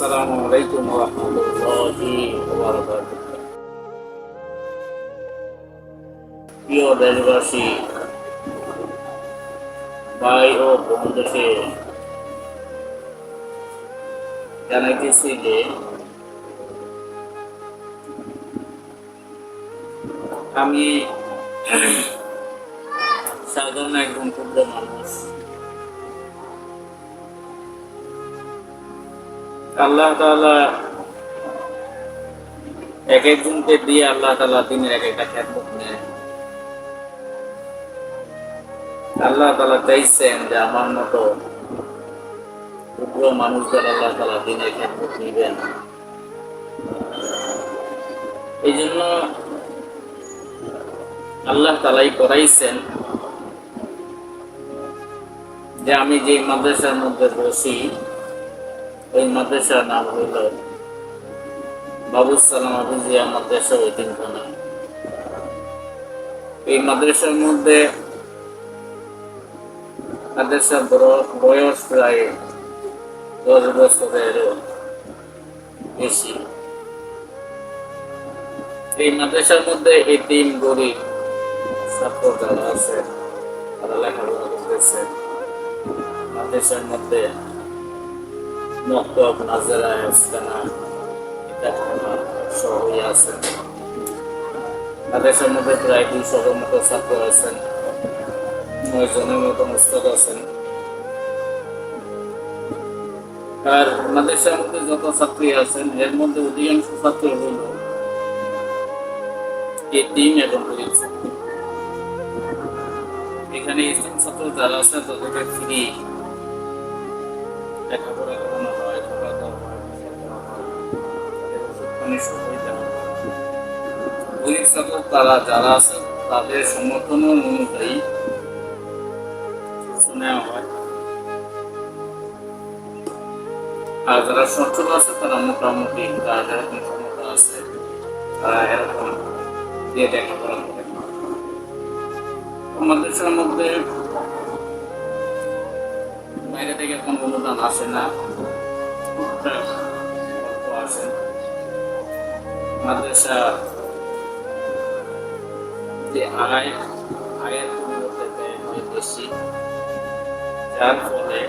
আসসালামু আলাইকুম রহমতুল্লাহি প্রিয় দেশবাসী, ভাই ও বন্ধুকে জানাইতেছি যে আমি সাধারণ একজন ক্ষুদ্র মানুষ। আল্লাহ তাআলা এক একজনকে দিয়ে আল্লাহ তালা দিনের এক একটা খ্যাতমত নেয়। আল্লাহ তাআলা চাইছেন যে আমার মতো ক্ষুদ্র মানুষদের আল্লাহ তালা দিনের খ্যাতমত নিবেন। এই জন্য আল্লাহ তালাই করাইছেন যে আমি যে মাদ্রাসার মধ্যে বসি ওই মাদ্রাসার নাম হইল বাবুস সালাম আবুজিয়া মাদ্রাসা ওইতিমখানা এই মাদ্রাসার মধ্যে মাদ্রাসার বড়- বয়স প্রায় দশ বছরেরও বেশি। এই মাদ্রাসার মধ্যে এই তিন গরিব ছাত্র যারা আছে, তারা লেখাপড়া করতেছে। মাদ্রাসার মধ্যে মক্তব নাজারা ইস্তানা আর মাদ্রাসার মধ্যে যত ছাত্রী আছেন, এর মধ্যে অধিকাংশ ছাত্র হইল এতিম এবং এখানে ইসলাম ছাত্র যারা আছে তাদেরকে ফ্রি লেখাপড়া গরিব তারা যারা আছে, তাদের সমর্থন অনুযায়ী হয়। আর যারা সচ্ছল আছে, তারা মোটামুটি যারা যেরকম ক্ষমতা আছে, তারা এরকম দিয়ে লেখাপড়া করে। মাদ্রাসার মধ্যে বাইরে থেকে কোনো অনুদান আসে না। অল্প আসে। মাদ্রাসা, যে আয় আয়ের পরিবর্তে ব্যয় যার ফলে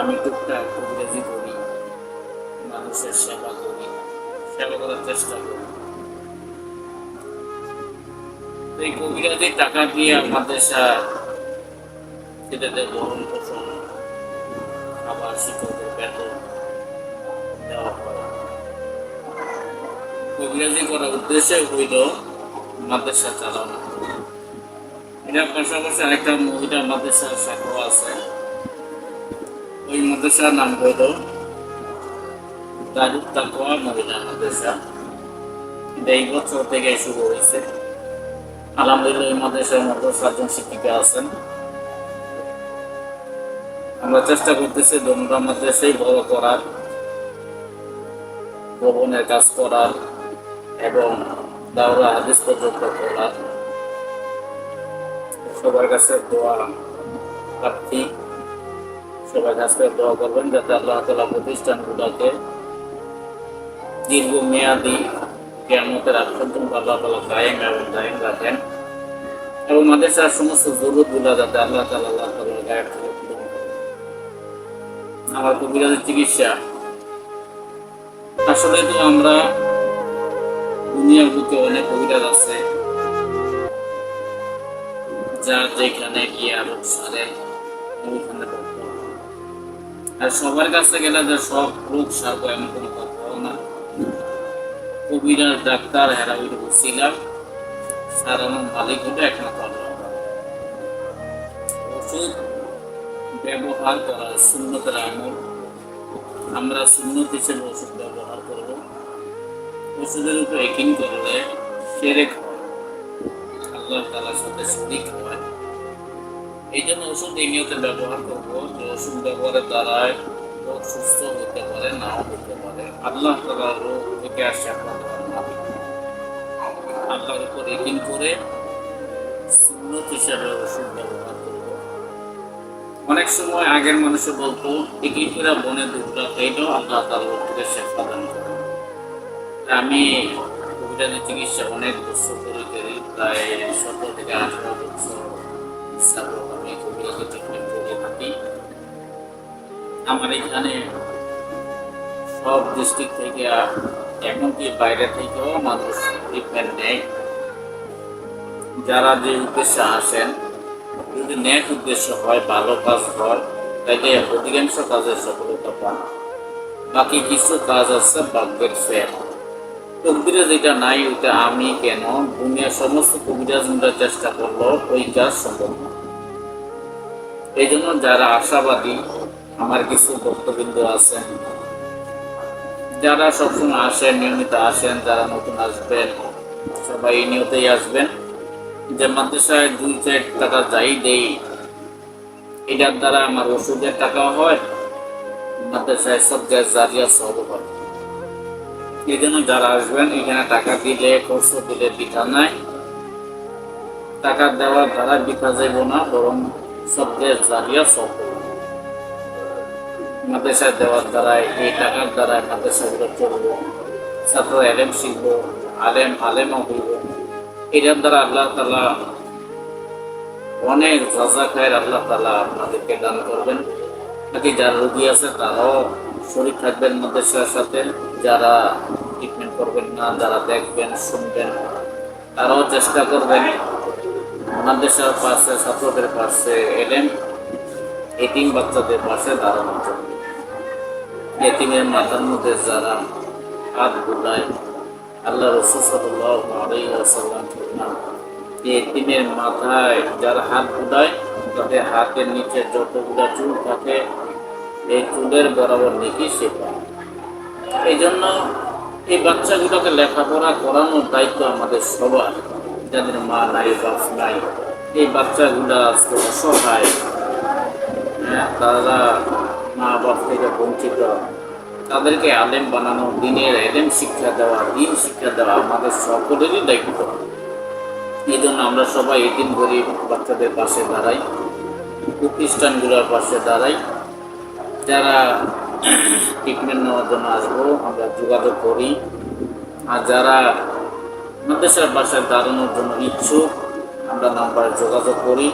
আমি টুকটাক ইংরেজি করি মানুষের সেবা করি, সেবা করার চেষ্টা করি। এই কবিরাজির টাকা দিয়ে মাদ্রাসা ছেলেদের ভরণ পোষণ আবার শিক্ষকদের বেতন দেওয়া কবিরাজি করার উদ্দেশ্য হইল মাদ্রাসা চালানো। এটার পাশাপাশি আরেকটা মহিলা মাদ্রাসার শাখা আছে। ওই মাদ্রাসার নাম হইল দারুদ তাকওয়া মহিলা মাদ্রাসা। এটা এই বছর থেকে শুরু হয়েছে। আলহামদুলিল্লাহ এই মাদ্রাসার মধ্যে সাতজন শিক্ষিকা আছেন। আমরা চেষ্টা করতেছি দমরা মাদ্রাসাই বড় করার। ভবনের কাজ করার এবং দাওরা হাদিস পর্যন্ত করার সবার কাছে দোয়া, প্রার্থী সবার কাছে দোয়া করবেন যাতে আল্লাহ তালা প্রতিষ্ঠানগুলোকে দীর্ঘ মেয়াদি কেয়ামতের আগ আল্লাহ তালা কায়েম এবং দায়েম রাখেন এবং মাদ্রাসার সমস্ত জরুরতগুলা যাতে আল্লাহ তালা আল্লাহ তালা থেকে করেন। আমার কবিরাজের চিকিৎসা আসলে তো আমরা দুনিয়ার বুকে অনেক কবিরাজ আছে যা যেখানে গিয়ে রোগ সারে ওইখানে আর সবার কাছে গেলে যে সব রোগ সারবো এমন কোনো কথাও না। কবিরাজ, ডাক্তার, হেরা ওই ছিলাম। সারানোর মালিক হলো একমাত্র ওষুধ ব্যবহার করা সুন্নতের আমল। আমরা সুন্নত হিসেবে ওষুধ ব্যবহার করব। ওষুধের উপর একিং করলে সেরেক হয় আল্লাহ তালার সাথে শরিক হয় এই জন্য ওষুধ এই নিয়তে ব্যবহার করব যে ওষুধ ব্যবহারের দ্বারায় রোগ সুস্থ হতে পারে, নাও হতে পারে। আল্লাহ তালা রোগ থেকে আপনার আল্লাহর উপর একিং করে সুন্নত হিসাবে ওষুধ ব্যবহার করব। অনেক সময় আগের মানুষে বলতো টিকিটিরা বনে দুপুরা খাইলেও আল্লাহ তার লোককে শেফা করে আমি কবিরাজি চিকিৎসা অনেক বছর ধরে করি, প্রায় সতেরো থেকে আঠারো বছর। আমি কবিরাজি ট্রিটমেন্ট করে থাকি। আমার এখানে সব ডিস্ট্রিক্ট থেকে, এমনকি বাইরে থেকেও মানুষ ট্রিটমেন্ট নেয়। যারা যে উদ্দেশ্যে আসেন যদি ন্যাক উদ্দেশ্য হয়, ভালো কাজ হয়, তাইলে অধিকাংশ কাজে সফলতা পান। বাকি কিছু কাজ আছে ভাগ্যের ফের। কবিরা যেটা নাই ওইটা আমি কেন? দুনিয়ার সমস্ত কবিরাজ মিলার চেষ্টা করল, ওই কাজ সম্ভব না। এই জন্য যারা আশাবাদী, আমার কিছু ভক্তবৃন্দ আছেন, যারা সবসময় আসেন, নিয়মিত আসেন, যারা নতুন আসবেন, সবাই নিয়তেই আসবেন। যে মাদ্রাসায় দুই চার টাকা যাই দেই, এটার দ্বারা আমার ওষুধের টাকা হয়, মাদ্রাসায় সব গ্যাস জারিয়া সব হয়। এই জন্য যারা আসবেন, এখানে টাকা দিলে, খরচ দিলে বিঠা নাই। টাকা দেওয়ার দ্বারা বিঠা যাইব না, বরং সব গ্যাস জারিয়া সব মাদ্রাসায় দেওয়ার দ্বারা, এই টাকার দ্বারাই মাদ্রাসাগুলো চলবো। ছাত্র আলেম শিখব, আলেম আলেমও হইব। এটার দ্বারা আল্লাহ তালা অনেক রাজা খায়ের আল্লাহ তালা আপনাদেরকে দান করবেন। নাকি যারা রোগী আছে, তারাও শরীর থাকবেন মাদ্রাসার সাথে। যারা ট্রিটমেন্ট করবেন না, যারা দেখবেন, শুনবেন, তারাও চেষ্টা করবেন। মাদ্রাসার পাশে, ছাত্রদের পাশে এলেন, এতিম বাচ্চাদের পাশে দাঁড়ানোর জন্য। এতিমের মাথার মধ্যে যারা হাত বুলায় আল্লাহ রসুল সাল্লাহ আলাইসাল্লাম এতিমের মাথায় যারা হাত বুলায় তাদের হাতের নিচে যতগুলো চুল থাকে এই চুলের বরাবর নাকি সে এই জন্য এই বাচ্চাগুলোকে লেখাপড়া করানোর দায়িত্ব আমাদের সবার যাদের মা নাই বাপ নাই। এই বাচ্চাগুলো আজকে অসহায় হ্যাঁ, তারা মা বাপ থেকে বঞ্চিত তাদেরকে আলেম বানানো, দিনের এলেম শিক্ষা দেওয়া, দিন শিক্ষা দেওয়া আমাদের সকলেরই দায়িত্ব। এই জন্য আমরা সবাই এদিন গরিব বাচ্চাদের পাশে দাঁড়াই প্রতিষ্ঠানগুলোর পাশে দাঁড়াই। যারা ট্রিটমেন্ট নেওয়ার জন্য আসব, আমরা যোগাযোগ করি। আর যারা মাদ্রাসার বাসায় দাঁড়ানোর জন্য ইচ্ছুক, আমরা নাম্বারে যোগাযোগ করি।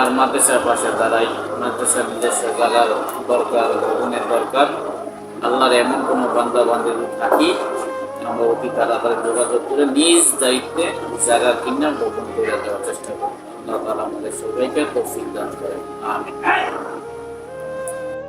আর মাদ্রাসার পাশে দাঁড়াই, মাদ্রাসার নিজস্ব জায়গার দরকার। দরকার। আল্লাহর এমন কোনো বান্ধব থাকি, আমরা অতি তাড়াতাড়ি যোগাযোগ করে নিজ দায়িত্বে জায়গা কিনা গোপন করে দেওয়ার চেষ্টা করি আল্লাহ তালা আমাদের সবাইকে তৌফিক দান করে আমি